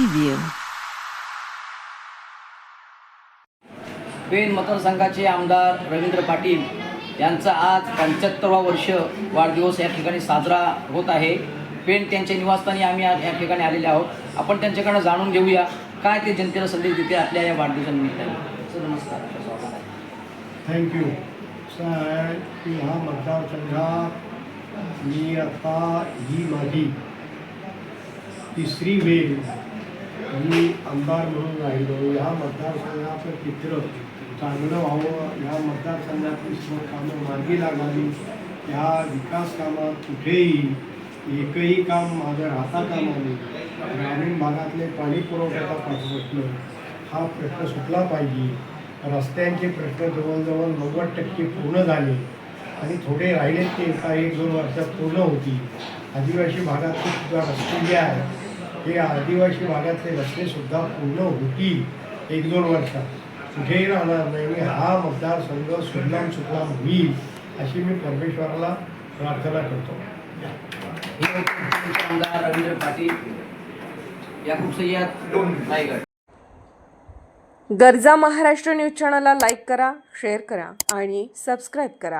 Review pen मतदारसंघाचे आमदार रवींद्र पाटील यांचा आज पंच्याहत्तरवा वर्ष वाढदिवस या ठिकाणी साजरा होत आहे. पेन त्यांच्या निवासस्थानी आम्ही आज या ठिकाणी आलेले आहोत. आपण त्यांच्याकडनं जाणून घेऊया काय ते जनतेला संदेश देते आपल्या या वाढदिवसानिमित्ताने. सर नमस्कार. थँक्यू सर की हा मतदारसंघात मी आता ही माझी तिसरी वेळ मी आमदार म्हणून राहिलो ह्या मतदारसंघाचं चित्र चांगलं व्हावं ह्या मतदारसंघातली सर्व कामं मार्गी लागावी ह्या विकास कामात कुठेही एकही काम माझं राहता कामा नये ग्रामीण भागातले पाणी पुरवठ्याचा प्रश्न हा प्रश्न सुटला पाहिजे. रस्त्यांचे प्रश्न जवळजवळ नव्वद टक्के पूर्ण झाले आणि थोडे राहिले ते एका एक दोन वर्षात पूर्ण होती आदिवासी भागातले सुद्धा रस्ते जे आहेत हे आदिवासी भागातले रस्ते सुद्धा पूर्ण होतील एक दोन वर्षात. कुठेही राहणार नाही. आणि हा मतदारसंघ सुजलाम सुफलाम होईल अशी मी परमेश्वराला प्रार्थना करतो. होते आमदार रवींद्र पाटील याकूब सय्यद रायगड. गरजा महाराष्ट्र न्यूज चॅनलला लाईक करा शेअर करा आणि सबस्क्राईब करा.